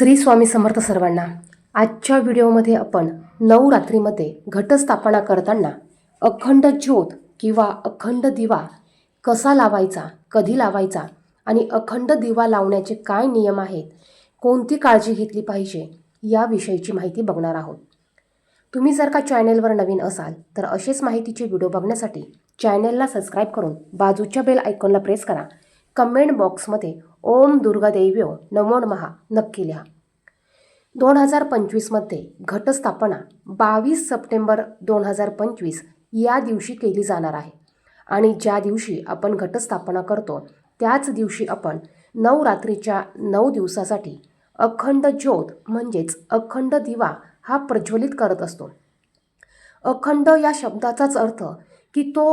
श्री स्वामी समर्थ सर्वांना आजच्या व्हिडिओमध्ये आपण नवरात्रीमध्ये घटस्थापना करताना अखंड ज्योत किंवा अखंड दिवा कसा लावायचा कधी लावायचा आणि अखंड दिवा लावण्याचे काय नियम आहेत कोणती काळजी घेतली पाहिजे याविषयीची माहिती बघणार आहोत. तुम्ही जर का चॅनेलवर नवीन असाल तर असेच माहितीचे व्हिडिओ बघण्यासाठी चॅनेलला सबस्क्राईब करून बाजूच्या बेल आयकॉनला प्रेस करा. कमेंट बॉक्समध्ये ओम दुर्गा देव्यो नमो महा नक्की लिहा. दोन हजार पंचवीसमध्ये घटस्थापना बावीस सप्टेंबर दोन हजार पंचवीस या दिवशी केली जाणार आहे. आणि ज्या दिवशी आपण घटस्थापना करतो त्याच दिवशी आपण नवरात्रीच्या नऊ दिवसासाठी अखंड ज्योत म्हणजेच अखंड दिवा हा प्रज्वलित करत असतो. अखंड या शब्दाचाच अर्थ की तो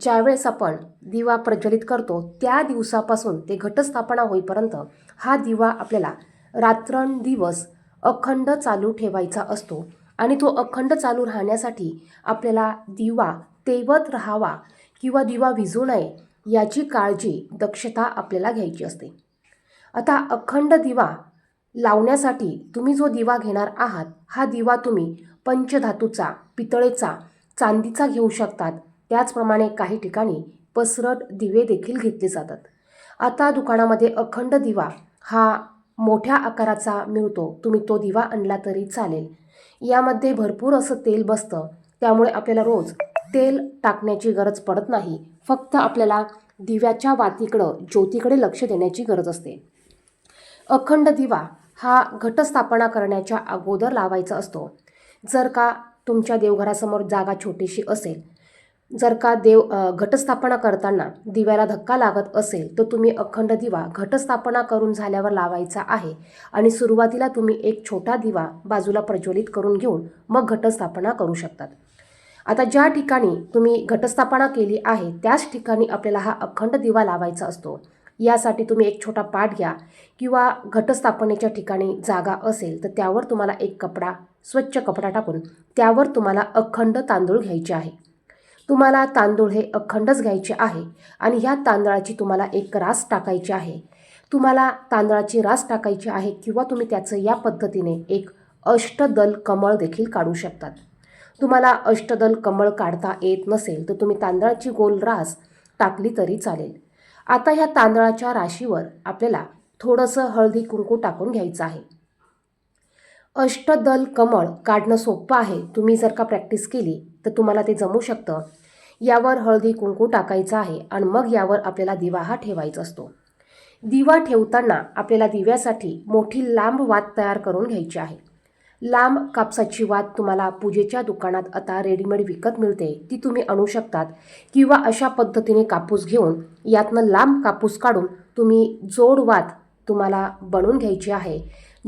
ज्यावेळेस आपण दिवा प्रज्वलित करतो त्या दिवसापासून ते घटस्थापना होईपर्यंत हा दिवा आपल्याला रात्रंदिवस अखंड चालू ठेवायचा असतो आणि तो अखंड चालू राहण्यासाठी आपल्याला दिवा तेवत राहावा किंवा दिवा विझू नये याची काळजी दक्षता आपल्याला घ्यायची असते. आता अखंड दिवा लावण्यासाठी तुम्ही जो दिवा घेणार आहात हा दिवा तुम्ही पंचधातूचा पितळेचा चांदीचा घेऊ शकतात. त्याचप्रमाणे काही ठिकाणी पसरट दिवे देखील घेतले जातात. आता दुकानामध्ये अखंड दिवा हा मोठ्या आकाराचा मिळतो. तुम्ही तो दिवा आणला तरी चालेल. यामध्ये भरपूर असं तेल बसतं. त्यामुळे आपल्याला रोज तेल टाकण्याची गरज पडत नाही. फक्त आपल्याला दिव्याच्या वातीकडं ज्योतीकडे लक्ष देण्याची गरज असते. अखंड दिवा हा घटस्थापना करण्याच्या अगोदर लावायचा असतो. जर का तुमच्या देवघरासमोर जागा छोटीशी असेल जर का देव घटस्थापना करताना दिव्याला धक्का लागत असेल तर तुम्ही अखंड दिवा घटस्थापना करून झाल्यावर लावायचा आहे आणि सुरुवातीला तुम्ही एक छोटा दिवा बाजूला प्रज्वलित करून घेऊन मग घटस्थापना करू शकतात. आता ज्या ठिकाणी तुम्ही घटस्थापना केली आहे त्याच ठिकाणी आपल्याला हा अखंड दिवा लावायचा असतो. यासाठी तुम्ही एक छोटा पाठ घ्या किंवा घटस्थापनेच्या ठिकाणी जागा असेल तर त्यावर तुम्हाला एक कपडा स्वच्छ कपडा टाकून त्यावर तुम्हाला अखंड तांदूळ घ्यायचे आहे. तुम्हाला तांदूळ हे अखंडच घ्यायचे आहे आणि ह्या तांदळाची तुम्हाला एक रास टाकायची आहे. तुम्हाला तांदळाची रास टाकायची आहे किंवा तुम्ही त्याचं या पद्धतीने एक अष्टदल कमळ देखील काढू शकतात. तुम्हाला अष्टदल कमळ काढता येत नसेल तर तुम्ही तांदळाची गोल रास टाकली तरी चालेल. आता ह्या तांदळाच्या राशीवर आपल्याला थोडंसं हळदी कुंकू टाकून घ्यायचं आहे. अष्टदल कमळ काढणं सोपं आहे. तुम्ही जर का प्रॅक्टिस केली तर तुम्हाला ते जमू शकतं. यावर हळदी कुंकू टाकायचं आहे आणि मग यावर आपल्याला दिवा हा ठेवायचा असतो. दिवा ठेवताना आपल्याला दिव्यासाठी मोठी लांब वात तयार करून घ्यायची आहे. लांब कापसाची वात तुम्हाला पूजेच्या दुकानात आता रेडीमेड विकत मिळते. ती तुम्ही आणू शकतात किंवा अशा पद्धतीने कापूस घेऊन यातनं लांब कापूस काढून तुम्ही जोड वात तुम्हाला बनवून घ्यायची आहे.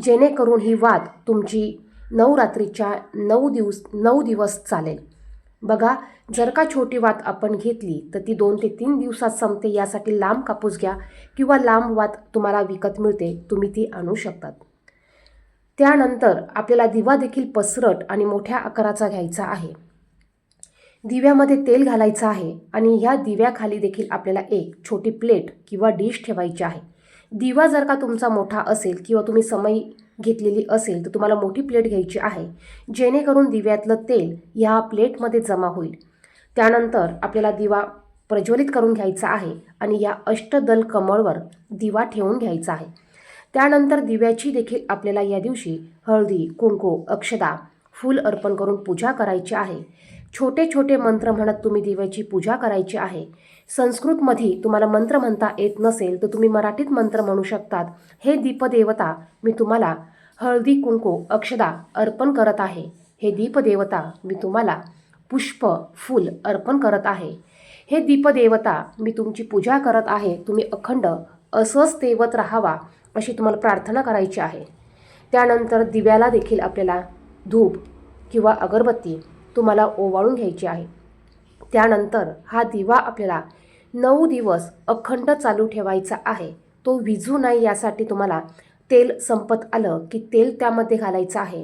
जेणेकरून ही वात तुमची नवरात्रीच्या नऊ दिवस नऊ दिवस चालेल. बघा जर का छोटी वात आपण घेतली तर ती दोन ते तीन दिवसात संपते यासाठी लांब कापूस घ्या किंवा लांब वात तुम्हाला विकत मिळते तुम्ही ती आणू शकतात. त्यानंतर आपल्याला दिवा देखील पसरट आणि मोठ्या आकाराचा घ्यायचा आहे. दिव्यामध्ये तेल घालायचं आहे आणि ह्या दिव्याखाली देखील आपल्याला एक छोटी प्लेट किंवा डिश ठेवायची आहे. दिवा जर का तुमचा मोठा असेल किंवा तुम्ही समय घेतलेली असेल तर तुम्हाला मोठी प्लेट घ्यायची आहे. जेणेकरून दिव्यातलं तेल ह्या प्लेटमध्ये जमा होईल. त्यानंतर आपल्याला दिवा प्रज्वलित करून घ्यायचा आहे आणि या अष्टदल कमळवर दिवा ठेवून घ्यायचा आहे. त्यानंतर दिव्याची देखील आपल्याला या दिवशी हळदी कुंकू अक्षदा फूल अर्पण करून पूजा करायची आहे. छोटे छोटे मंत्र म्हणत तुम्ही दिव्याची पूजा करायची आहे. संस्कृतमध्ये तुम्हाला मंत्र म्हणता येत नसेल तर तुम्ही मराठीत मंत्र म्हणू शकतात. हे दीपदेवता मी तुम्हाला हळदी कुंकू अक्षदा अर्पण करत आहे. हे दीपदेवता मी तुम्हाला पुष्प फूल अर्पण करत आहे. हे दीपदेवता मी तुमची पूजा करत आहे. तुम्ही अखंड असंच तेवत राहावा अशी तुम्हाला प्रार्थना करायची आहे. त्यानंतर दिव्याला देखील आपल्याला धूप किंवा अगरबत्ती तुम्हाला ओवाळून घ्यायची आहे. त्यानंतर हा दिवा आपल्याला नऊ दिवस अखंड चालू ठेवायचा आहे. तो विझू नाही यासाठी तुम्हाला तेल संपत आलं की तेल त्यामध्ये घालायचं आहे.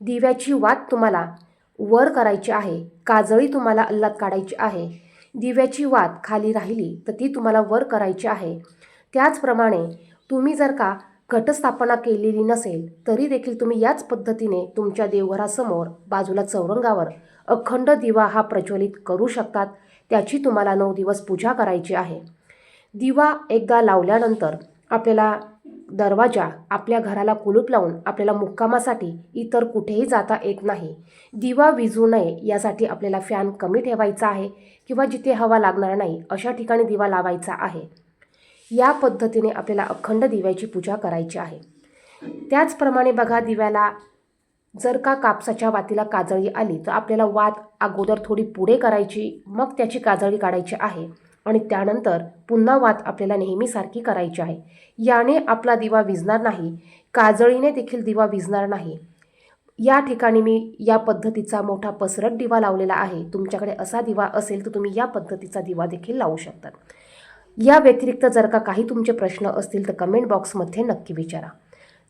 दिव्याची वात तुम्हाला वर करायची आहे. काजळी तुम्हाला अल्लात काढायची आहे. दिव्याची वात खाली राहिली तर ती तुम्हाला वर करायची आहे. त्याचप्रमाणे तुम्ही जर का घटस्थापना केलेली नसेल तरी देखील तुम्ही याच पद्धतीने तुमच्या देवघरासमोर बाजूला चौरंगावर अखंड दिवा हा प्रज्वलित करू शकतात त्याची तुम्हाला नऊ दिवस पूजा करायची आहे. दिवा एकदा लावल्यानंतर आपल्याला दरवाजा आपल्या घराला कुलूप लावून आपल्याला मुक्कामासाठी इतर कुठेही जाता येत नाही. दिवा विजू नये यासाठी आपल्याला फॅन कमी ठेवायचा आहे किंवा जिथे हवा लागणार नाही अशा ठिकाणी दिवा लावायचा आहे. या पद्धतीने आपल्याला अखंड दिव्याची पूजा करायची आहे. त्याचप्रमाणे बघा दिव्याला जर का कापसाच्या वातीला काजळी आली तर आपल्याला वात अगोदर थोडी पुढे करायची मग त्याची काजळी काढायची आहे आणि त्यानंतर पुन्हा वात आपल्याला नेहमीसारखी करायची आहे. याने आपला दिवा विझणार नाही काजळीने देखील दिवा विझणार नाही. या ठिकाणी मी या पद्धतीचा मोठा पसरट दिवा लावलेला आहे. तुमच्याकडे असा दिवा असेल तर तुम्ही या पद्धतीचा दिवा देखील लावू शकतात या व्यतिरिक्त जर का काही तुमचे प्रश्न असतील तर कमेंट बॉक्समध्ये नक्की विचारा.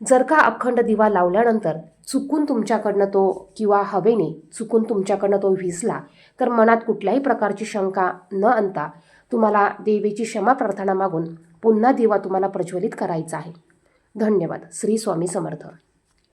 जर का अखंड दिवा लावल्यानंतर चुकून तुमच्याकडनं तो किंवा हवेने चुकून तुमच्याकडनं तो विसला तर मनात कुठल्याही प्रकारची शंका न आणता तुम्हाला देवीची क्षमा प्रार्थना मागून पुन्हा दिवा तुम्हाला प्रज्वलित करायचा आहे. धन्यवाद. श्री स्वामी समर्थ.